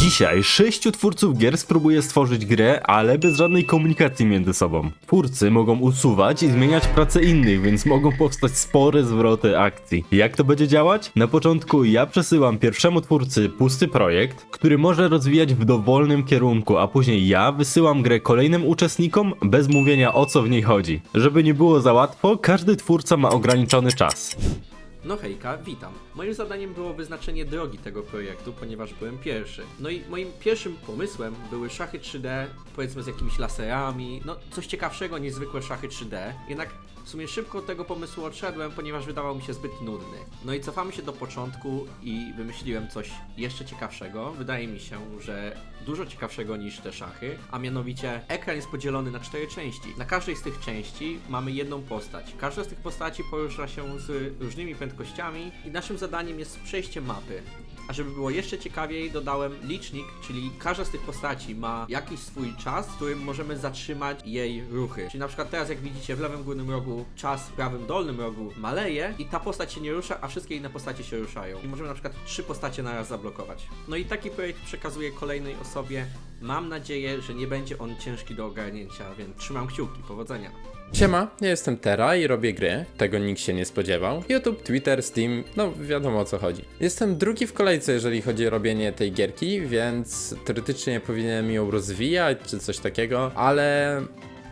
Dzisiaj sześciu twórców gier spróbuje stworzyć grę, ale bez żadnej komunikacji między sobą. Twórcy mogą usuwać i zmieniać pracę innych, więc mogą powstać spore zwroty akcji. Jak to będzie działać? Na początku ja przesyłam pierwszemu twórcy pusty projekt, który może rozwijać w dowolnym kierunku, a później ja wysyłam grę kolejnym uczestnikom bez mówienia o co w niej chodzi. Żeby nie było za łatwo, każdy twórca ma ograniczony czas. No hejka, witam. Moim zadaniem było wyznaczenie drogi tego projektu, ponieważ byłem pierwszy. No i moim pierwszym pomysłem były szachy 3D, powiedzmy z jakimiś laserami, no coś ciekawszego niż zwykłe szachy 3D. Jednak w sumie szybko od tego pomysłu odszedłem, ponieważ wydawał mi się zbyt nudny. No i cofamy się do początku i wymyśliłem coś jeszcze ciekawszego. Wydaje mi się, że dużo ciekawszego niż te szachy, a mianowicie ekran jest podzielony na cztery części. Na każdej z tych części mamy jedną postać. Każda z tych postaci porusza się z różnymi prędkościami i naszym zadaniem jest przejście mapy. A żeby było jeszcze ciekawiej, dodałem licznik, czyli każda z tych postaci ma jakiś swój czas, w którym możemy zatrzymać jej ruchy. Czyli na przykład teraz, jak widzicie, w lewym górnym rogu czas, w prawym dolnym rogu maleje i ta postać się nie rusza, a wszystkie inne postacie się ruszają. I możemy na przykład trzy postacie naraz zablokować. No i taki projekt przekazuję kolejnej osobie. Mam nadzieję, że nie będzie on ciężki do ogarnięcia, więc trzymam kciuki. Powodzenia. Siema, ja jestem Tera i robię gry. Tego nikt się nie spodziewał. YouTube, Twitter, Steam, no wiadomo o co chodzi. Jestem drugi w kolejce, jeżeli chodzi o robienie tej gierki, więc teoretycznie powinienem ją rozwijać czy coś takiego, ale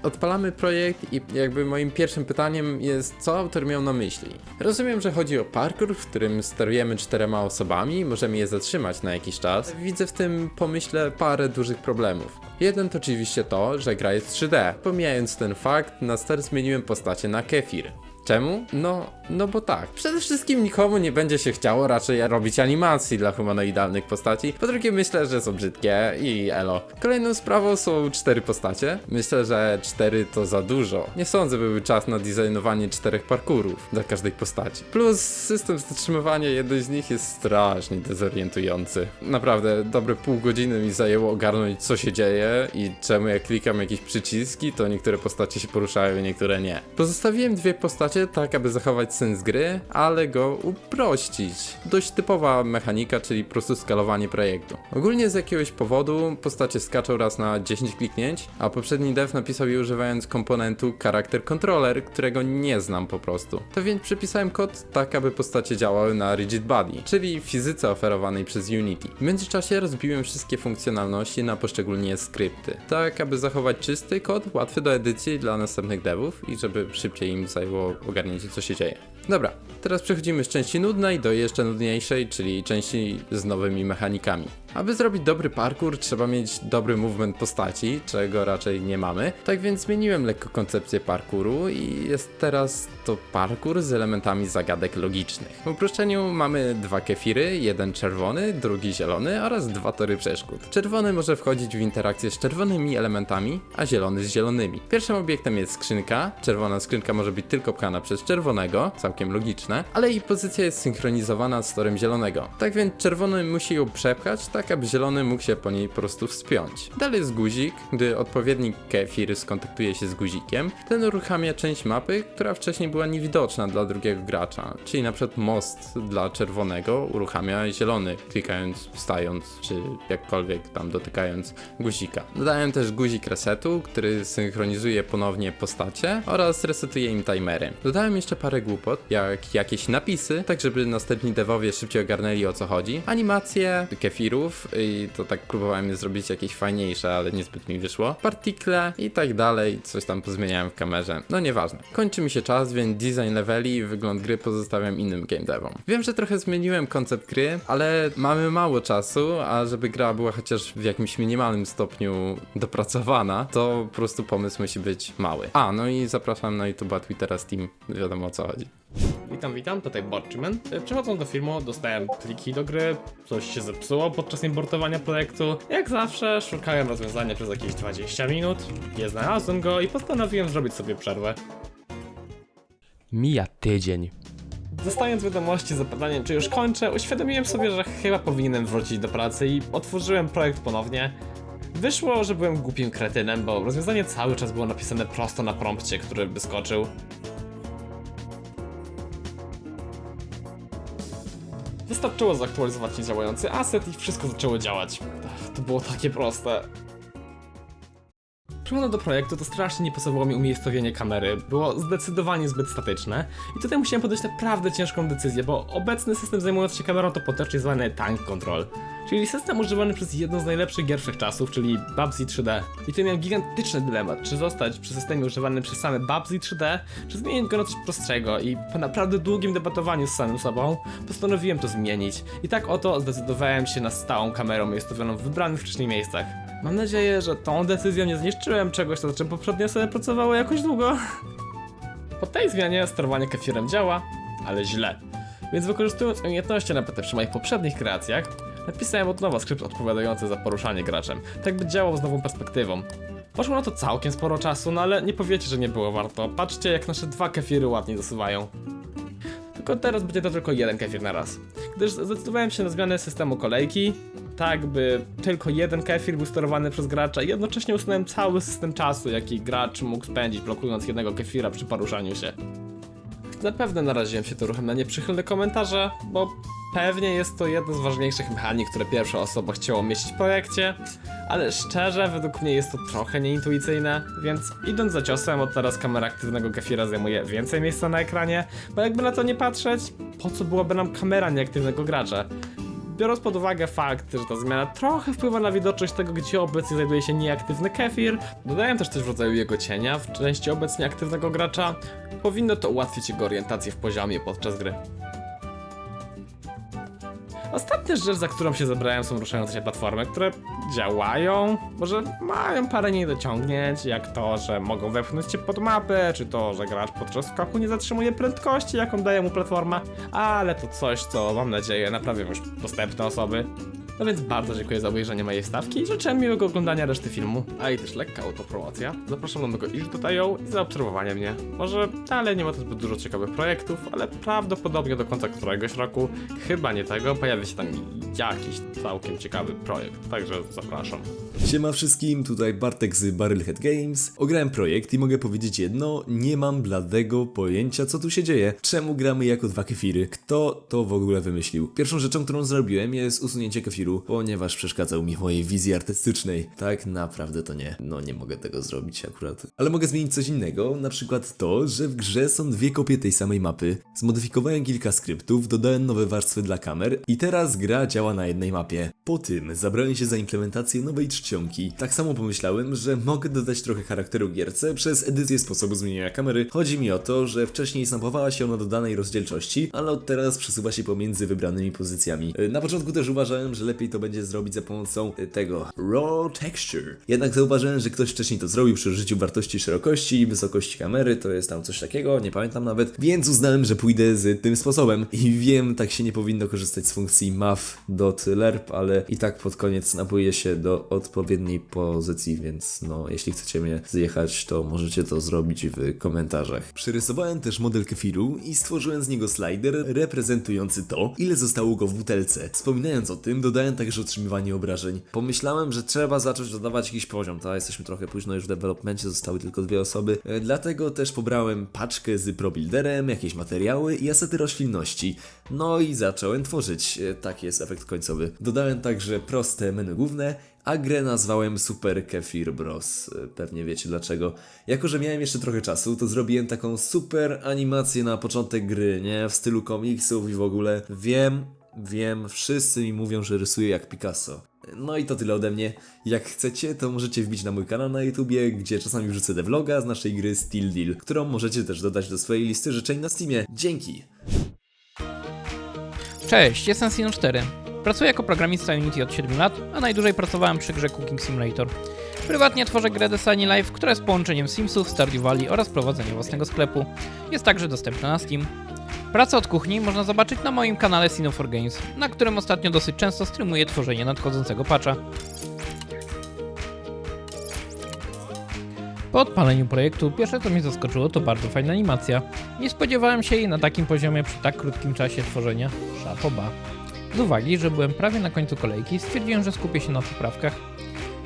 odpalamy projekt i jakby moim pierwszym pytaniem jest, co autor miał na myśli. Rozumiem, że chodzi o parkour, w którym sterujemy czterema osobami, możemy je zatrzymać na jakiś czas. Widzę w tym pomyśle parę dużych problemów. Jeden to oczywiście to, że gra jest 3D. Pomijając ten fakt, na start zmieniłem postacie na kefir. Czemu? No, no bo tak. Przede wszystkim nikomu nie będzie się chciało raczej robić animacji dla humanoidalnych postaci. Po drugie myślę, że są brzydkie i elo. Kolejną sprawą są cztery postacie. Myślę, że cztery to za dużo. Nie sądzę, by był czas na designowanie czterech parkurów dla każdej postaci. Plus system zatrzymywania jednej z nich jest strasznie dezorientujący. Naprawdę, dobre pół godziny mi zajęło ogarnąć co się dzieje i czemu jak klikam jakieś przyciski, to niektóre postacie się poruszają, niektóre nie. Pozostawiłem dwie postacie tak, aby zachować sens gry, ale go uprościć. Dość typowa mechanika, czyli po prostu skalowanie projektu. Ogólnie z jakiegoś powodu postacie skaczą raz na 10 kliknięć, a poprzedni dev napisał je używając komponentu Character Controller, którego nie znam po prostu. To więc przepisałem kod tak, aby postacie działały na Rigid Body, czyli fizyce oferowanej przez Unity. W międzyczasie rozbiłem wszystkie funkcjonalności na poszczególnie skrypty, tak aby zachować czysty kod, łatwy do edycji dla następnych devów i żeby szybciej im zajęło ogarnięcie co się dzieje. Dobra, teraz przechodzimy z części nudnej do jeszcze nudniejszej, czyli części z nowymi mechanikami. Aby zrobić dobry parkour, trzeba mieć dobry movement postaci, czego raczej nie mamy. Tak więc zmieniłem lekko koncepcję parkouru i jest teraz to parkour z elementami zagadek logicznych. W uproszczeniu mamy dwa kefiry, jeden czerwony, drugi zielony oraz dwa tory przeszkód. Czerwony może wchodzić w interakcję z czerwonymi elementami, a zielony z zielonymi. Pierwszym obiektem jest skrzynka. Czerwona skrzynka może być tylko pchana przez czerwonego, całkiem logiczne, ale jej pozycja jest synchronizowana z torem zielonego. Tak więc czerwony musi ją przepchać, tak aby zielony mógł się po niej po prostu wspiąć. Dalej jest guzik, gdy odpowiednik kefir skontaktuje się z guzikiem, ten uruchamia część mapy, która wcześniej była niewidoczna dla drugiego gracza, czyli na przykład most dla czerwonego uruchamia zielony, klikając, wstając, czy jakkolwiek tam dotykając guzika. Dodałem też guzik resetu, który synchronizuje ponownie postacie oraz resetuje im timery. Dodałem jeszcze parę głupot, jak jakieś napisy, tak żeby następni devowie szybciej ogarnęli o co chodzi, animacje kefirów i to tak próbowałem zrobić jakieś fajniejsze, ale niezbyt mi wyszło, partikle i tak dalej, coś tam pozmieniałem w kamerze, no nieważne. Kończy mi się czas, więc design leveli i wygląd gry pozostawiam innym game devom. Wiem, że trochę zmieniłem koncept gry, ale mamy mało czasu, a żeby gra była chociaż w jakimś minimalnym stopniu dopracowana, to po prostu pomysł musi być mały. A, no i zapraszam na YouTube'a, Twittera, Steam, wiadomo o co chodzi. Witam, witam, tutaj Borczymen. Przechodząc do filmu, dostałem pliki do gry, coś się zepsuło podczas importowania projektu. Jak zawsze, szukałem rozwiązania przez jakieś 20 minut, nie znalazłem go i postanowiłem zrobić sobie przerwę. Mija tydzień. Dostając wiadomości z zapytaniem, czy już kończę, uświadomiłem sobie, że chyba powinienem wrócić do pracy i otworzyłem projekt ponownie. Wyszło, że byłem głupim kretynem, bo rozwiązanie cały czas było napisane prosto na prompcie, który wyskoczył. Wystarczyło zaktualizować niedziałający asset i wszystko zaczęło działać. To było takie proste. Przychodząc do projektu, to strasznie nie pasowało mi umiejscowienie kamery. Było zdecydowanie zbyt statyczne. I tutaj musiałem podjąć naprawdę ciężką decyzję, bo obecny system zajmujący się kamerą to potocznie zwany Tank Control. Czyli system używany przez jedną z najlepszych gier wszechczasów, czyli Babsy 3D. I tu miałem gigantyczny dylemat, czy zostać przy systemie używanym przez same Babsy 3D, czy zmienić go na coś prostszego. I po naprawdę długim debatowaniu z samym sobą, postanowiłem to zmienić. I tak oto zdecydowałem się na stałą kamerę umiejscowioną w wybranych wcześniej miejscach. Mam nadzieję, że tą decyzją nie zniszczyłem czegoś, nad czym poprzednio sobie pracowało jakoś długo. Po tej zmianie sterowanie kefirem działa, ale źle. Więc wykorzystując umiejętności nabyte przy moich poprzednich kreacjach, napisałem od nowa skrypt odpowiadający za poruszanie graczem, tak by działał z nową perspektywą. Poszło na to całkiem sporo czasu, no ale nie powiecie, że nie było warto. Patrzcie, jak nasze dwa kefiry ładnie zasuwają. Tylko teraz będzie to tylko jeden kefir na raz. Gdyż zdecydowałem się na zmianę systemu kolejki, tak by tylko jeden kefir był sterowany przez gracza i jednocześnie usunąłem cały system czasu, jaki gracz mógł spędzić blokując jednego kefira przy poruszaniu się. Zapewne naraziłem się to ruchem na nieprzychylne komentarze, bo pewnie jest to jedna z ważniejszych mechanik, które pierwsza osoba chciała umieścić w projekcie, ale szczerze, według mnie jest to trochę nieintuicyjne, więc idąc za ciosem, od teraz kamera aktywnego kefira zajmuje więcej miejsca na ekranie, bo jakby na to nie patrzeć, po co byłaby nam kamera nieaktywnego gracza? Biorąc pod uwagę fakt, że ta zmiana trochę wpływa na widoczność tego, gdzie obecnie znajduje się nieaktywny kefir, dodaję też coś w rodzaju jego cienia w części obecnie aktywnego gracza, powinno to ułatwić jego orientację w poziomie podczas gry. Ostatnia rzecz, za którą się zabrałem, są ruszające się platformy, które działają, może mają parę niedociągnięć, jak to, że mogą wepchnąć cię pod mapę, czy to, że gracz podczas skoku nie zatrzymuje prędkości, jaką daje mu platforma, ale to coś, co mam nadzieję naprawią już dostępne osoby. No więc bardzo dziękuję za obejrzenie mojej stawki i życzę miłego oglądania reszty filmu. A i też lekka autopromocja. Zapraszam do mego iż dodają i zaobserwowania mnie. Może dalej nie ma tu zbyt dużo ciekawych projektów, ale prawdopodobnie do końca któregoś roku, chyba nie tego, pojawi się tam jakiś całkiem ciekawy projekt. Także zapraszam. Siema wszystkim, tutaj Bartek z Barrelhead Games. Ograłem projekt i mogę powiedzieć jedno, nie mam bladego pojęcia co tu się dzieje. Czemu gramy jako dwa kefiry? Kto to w ogóle wymyślił? Pierwszą rzeczą, którą zrobiłem jest usunięcie kefiru, ponieważ przeszkadzał mi w mojej wizji artystycznej. Tak naprawdę to nie. No nie mogę tego zrobić akurat. Ale mogę zmienić coś innego, na przykład to, że w grze są dwie kopie tej samej mapy. Zmodyfikowałem kilka skryptów, dodałem nowe warstwy dla kamer i teraz gra działa na jednej mapie. Po tym zabrałem się za implementację nowej czcionki. Tak samo pomyślałem, że mogę dodać trochę charakteru gierce przez edycję sposobu zmieniania kamery. Chodzi mi o to, że wcześniej snampowała się ona do danej rozdzielczości, ale od teraz przesuwa się pomiędzy wybranymi pozycjami. Na początku też uważałem, że lepiej to będzie zrobić za pomocą y, tego Raw Texture. Jednak zauważyłem, że ktoś wcześniej to zrobił przy użyciu wartości szerokości i wysokości kamery, to jest tam coś takiego, nie pamiętam nawet, więc uznałem, że pójdę z tym sposobem. I wiem, tak się nie powinno korzystać z funkcji mav.lerp, ale i tak pod koniec napuje się do odpowiedniej pozycji, więc no, jeśli chcecie mnie zjechać, to możecie to zrobić w komentarzach. Przerysowałem też model kefiru i stworzyłem z niego slider reprezentujący to, ile zostało go w butelce. Wspominając o tym, dodałem także otrzymywanie obrażeń. Pomyślałem, że trzeba zacząć dodawać jakiś poziom, tak? Jesteśmy trochę późno już w developmencie, zostały tylko dwie osoby. E, Dlatego też pobrałem paczkę z ProBuilderem, jakieś materiały i asety roślinności. No i zacząłem tworzyć. E, Taki jest efekt końcowy. Dodałem także proste menu główne, a grę nazwałem Super Kefir Bros. E, Pewnie wiecie dlaczego. Jako, że miałem jeszcze trochę czasu, to zrobiłem taką super animację na początek gry, nie? W stylu komiksów i w ogóle. Wiem, wiem, wszyscy mi mówią, że rysuję jak Picasso. No i to tyle ode mnie. Jak chcecie, to możecie wbić na mój kanał na YouTubie, gdzie czasami wrzucę devloga z naszej gry Steel Deal, którą możecie też dodać do swojej listy życzeń na Steamie. Dzięki! Cześć, jestem Sino4. Pracuję jako programista Unity od 7 lat, a najdłużej pracowałem przy grze Cooking Simulator. Prywatnie tworzę grę Sunny Life, która jest połączeniem Simsów, Stardew Valley oraz prowadzenia własnego sklepu. Jest także dostępna na Steam. Pracę od kuchni można zobaczyć na moim kanale Sino4 Games, na którym ostatnio dosyć często streamuję tworzenie nadchodzącego patcha. Po odpaleniu projektu pierwsze co mnie zaskoczyło to bardzo fajna animacja. Nie spodziewałem się jej na takim poziomie przy tak krótkim czasie tworzenia. Chapeau Z uwagi, że byłem prawie na końcu kolejki, stwierdziłem, że skupię się na poprawkach.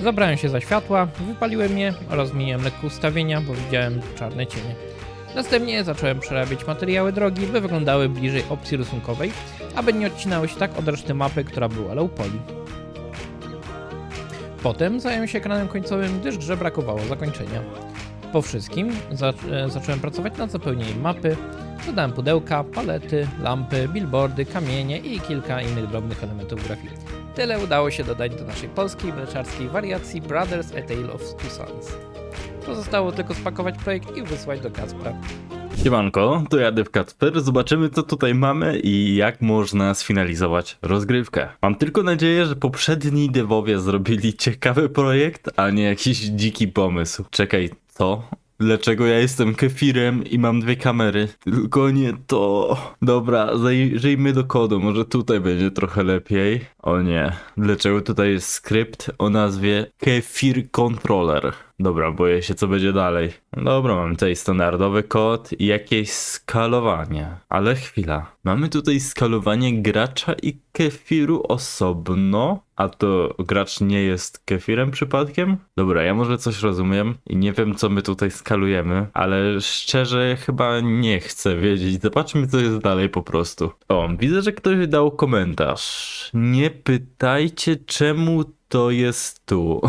Zabrałem się za światła, wypaliłem je oraz zmieniłem lekko ustawienia, bo widziałem czarne cienie. Następnie zacząłem przerabiać materiały drogi, by wyglądały bliżej opcji rysunkowej, aby nie odcinały się tak od reszty mapy, która była low poly. Potem zająłem się ekranem końcowym, gdyż grze brakowało zakończenia. Po wszystkim e, zacząłem pracować nad zapełnieniem mapy, dodałem pudełka, palety, lampy, billboardy, kamienie i kilka innych drobnych elementów grafiki. Tyle udało się dodać do naszej polskiej mleczarskiej wariacji Brothers A Tale of Two Sons. Pozostało tylko spakować projekt i wysłać do Kacpra. Siemanko, to ja Dev Kacper, zobaczymy co tutaj mamy i jak można sfinalizować rozgrywkę. Mam tylko nadzieję, że poprzedni devowie zrobili ciekawy projekt, a nie jakiś dziki pomysł. Czekaj, co? Dlaczego ja jestem kefirem i mam dwie kamery? Tylko nie to. Dobra, zajrzyjmy do kodu, może tutaj będzie trochę lepiej. O nie, dlaczego tutaj jest skrypt o nazwie Kefir Controller? Dobra, boję się co będzie dalej. Dobra, mamy tutaj standardowy kod i jakieś skalowanie. Ale chwila. Mamy tutaj skalowanie gracza i kefiru osobno. A to gracz nie jest kefirem przypadkiem? Dobra, ja może coś rozumiem i nie wiem co my tutaj skalujemy, ale szczerze chyba nie chcę wiedzieć. Zobaczmy co jest dalej po prostu. O, widzę, że ktoś dał komentarz. Nie pytajcie czemu to jest tu.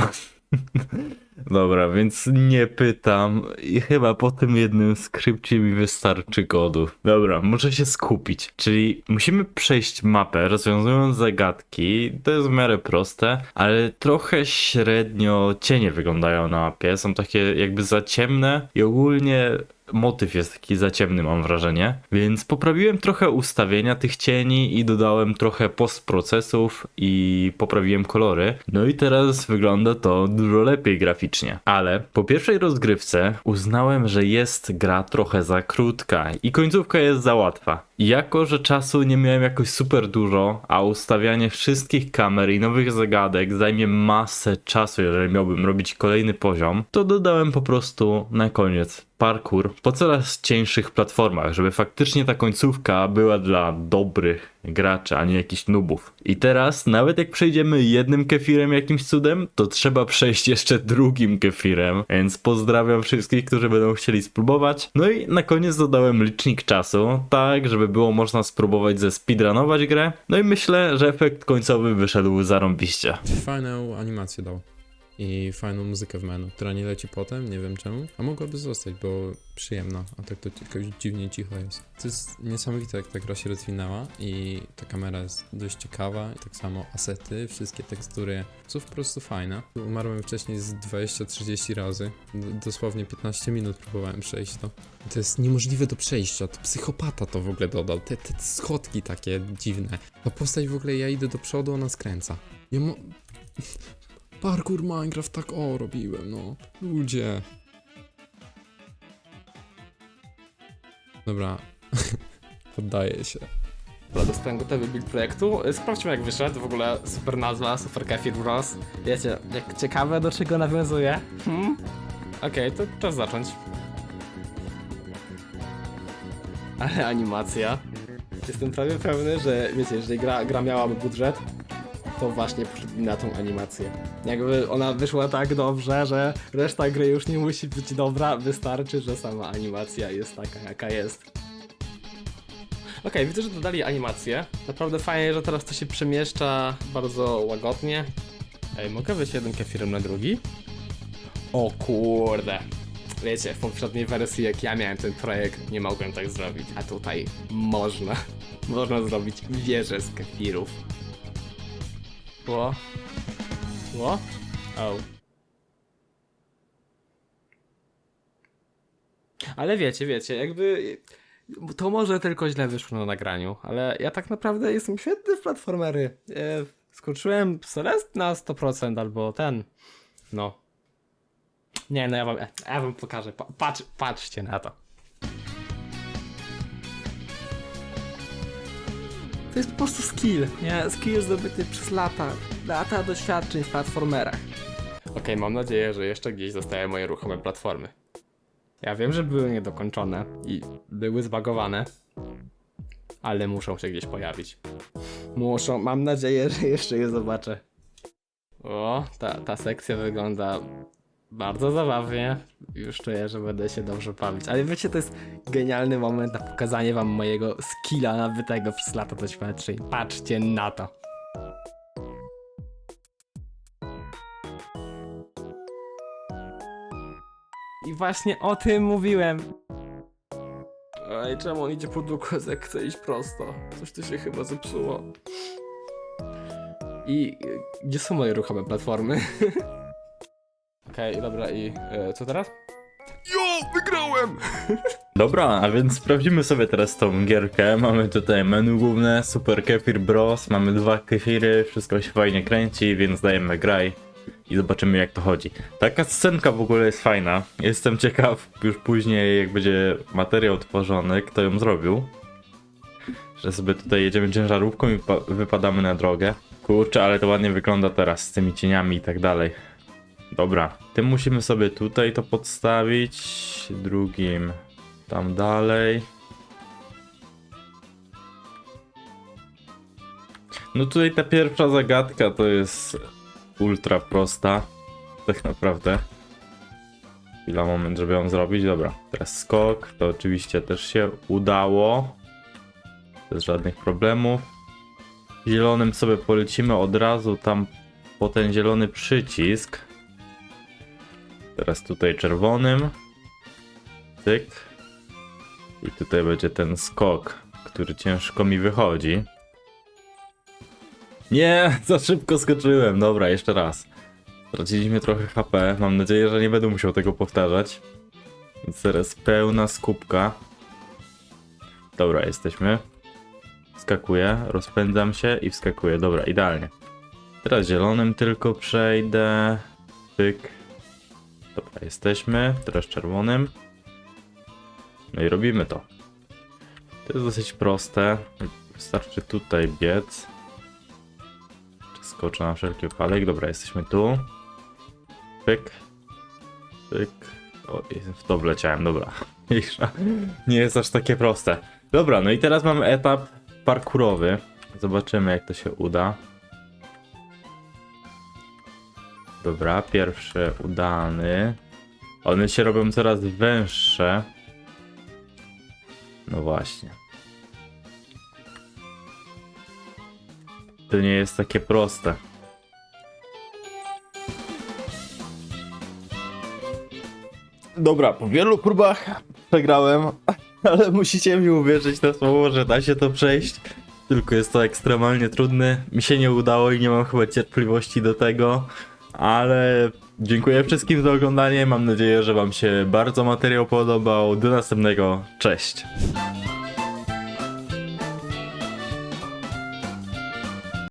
Dobra, więc nie pytam i chyba po tym jednym skrypcie mi wystarczy kodu. Dobra, muszę się skupić. Czyli musimy przejść mapę rozwiązując zagadki. To jest w miarę proste, ale trochę średnio cienie wyglądają na mapie. Są takie jakby za ciemne i ogólnie motyw jest taki za ciemny, mam wrażenie. Więc poprawiłem trochę ustawienia tych cieni i dodałem trochę postprocesów i poprawiłem kolory. No i teraz wygląda to dużo lepiej graficznie. Ale po pierwszej rozgrywce uznałem, że jest gra trochę za krótka i końcówka jest za łatwa. Jako, że czasu nie miałem jakoś super dużo, a ustawianie wszystkich kamer i nowych zagadek zajmie masę czasu, jeżeli miałbym robić kolejny poziom, to dodałem po prostu na koniec parkour po coraz cieńszych platformach, żeby faktycznie ta końcówka była dla dobrych graczy, a nie jakichś nubów. I teraz, nawet jak przejdziemy jednym kefirem jakimś cudem, to trzeba przejść jeszcze drugim kefirem, więc pozdrawiam wszystkich, którzy będą chcieli spróbować. No i na koniec dodałem licznik czasu, tak, żeby było można spróbować ze speedrunować grę. No i myślę, że efekt końcowy wyszedł zarąbiście. Fajną animację dał. I fajną muzykę w menu, która nie leci potem, nie wiem czemu. A mogłaby zostać, bo przyjemna, a tak to jakoś dziwnie cicho jest. To jest niesamowite, jak ta gra się rozwinęła i ta kamera jest dość ciekawa. Tak samo asety, wszystkie tekstury są po prostu fajne. Umarłem wcześniej z 20-30 razy. D- dosłownie 15 minut próbowałem przejść to. To jest niemożliwe do przejścia. To psychopata to w ogóle dodał. Te, te schodki takie dziwne. Ta postać w ogóle, ja idę do przodu, ona skręca. Ja. Parkour Minecraft tak o robiłem, no. Ludzie. Dobra. Poddaję się. Dobra, dostałem gotowy build projektu. Sprawdźmy jak wyszedł. W ogóle super nazwa, super kefir bros. Wiecie, jak ciekawe do czego nawiązuje. Hmm? Okej, to czas zacząć. Ale animacja. Jestem prawie pewny, że wiecie, jeżeli gra, gra miałaby budżet, to właśnie na tą animację. Jakby ona wyszła tak dobrze, że reszta gry już nie musi być dobra, wystarczy, że sama animacja jest taka jaka jest. Okej, widzę, że dodali animację. Naprawdę fajnie, że teraz to się przemieszcza bardzo łagodnie. Ej, mogę wyjść jeden kefirem na drugi? O kurde. Wiecie, w poprzedniej wersji, jak ja miałem ten projekt, nie mogłem tak zrobić. A tutaj można. Można zrobić wieżę z kefirów. Ło? Ło? O. Ale wiecie, wiecie, jakby to może tylko źle wyszło na nagraniu, ale ja tak naprawdę jestem świetny w platformery. E, skoczyłem Celest na 100% albo ten. No. Nie, no ja wam, ja wam pokażę. Pa, patrz, patrzcie na to. To jest po prostu skill, nie? Skill zdobyty przez lata, lata doświadczeń w platformerach. Okej, mam nadzieję, że jeszcze gdzieś zostają moje ruchome platformy. Ja wiem, że były niedokończone i były zbagowane, ale muszą się gdzieś pojawić. Muszą, mam nadzieję, że jeszcze je zobaczę. O, ta, ta sekcja wygląda bardzo zabawnie. Już czuję, że będę się dobrze bawić. Ale wiecie, to jest genialny moment na pokazanie wam mojego skilla nabytego przez lata doświadczeń. Patrzcie na to. I właśnie o tym mówiłem. Ej, czemu on idzie po długo, jak chce iść prosto? Coś tu się chyba zepsuło. I gdzie są moje ruchome platformy? Okej, dobra, i e, co teraz? Jo, wygrałem! Dobra, a więc sprawdzimy sobie teraz tą gierkę. Mamy tutaj menu główne, Super Kefir Bros, mamy dwa kefiry, wszystko się fajnie kręci, więc dajemy graj i zobaczymy jak to chodzi. Taka scenka w ogóle jest fajna. Jestem ciekaw już później jak będzie materiał tworzony, kto ją zrobił. Że sobie tutaj jedziemy ciężarówką i pa- wypadamy na drogę. Kurczę, ale to ładnie wygląda teraz z tymi cieniami i tak dalej. Dobra, tym musimy sobie tutaj to podstawić, drugim tam dalej. No tutaj ta pierwsza zagadka to jest ultra prosta, tak naprawdę. Chwila, moment, żeby ją zrobić. Dobra, teraz skok, to oczywiście też się udało. Bez żadnych problemów. Zielonym sobie polecimy od razu tam po ten zielony przycisk. Teraz tutaj czerwonym. Tyk. I tutaj będzie ten skok, który ciężko mi wychodzi. Nie, za szybko skoczyłem. Dobra, jeszcze raz. Straciliśmy trochę HP. Mam nadzieję, że nie będę musiał tego powtarzać. Więc teraz pełna skupka. Dobra, jesteśmy. Skakuję, rozpędzam się i wskakuję. Dobra, idealnie. Teraz zielonym tylko przejdę. Pyk. Dobra, jesteśmy. Teraz czerwonym. No i robimy to. To jest dosyć proste. Wystarczy tutaj biec. Skoczę na wszelki wypadek. Dobra, jesteśmy tu. Pyk. Pyk. O, w to wleciałem, dobra. Nie jest aż takie proste. Dobra, no i teraz mamy etap parkurowy. Zobaczymy jak to się uda. Dobra, pierwszy udany. One się robią coraz węższe. No właśnie. To nie jest takie proste. Dobra, po wielu próbach przegrałem, ale musicie mi uwierzyć na słowo, że da się to przejść. Tylko jest to ekstremalnie trudne. Mi się nie udało i nie mam chyba cierpliwości do tego. Ale dziękuję wszystkim za oglądanie. Mam nadzieję, że Wam się bardzo materiał podobał. Do następnego. Cześć.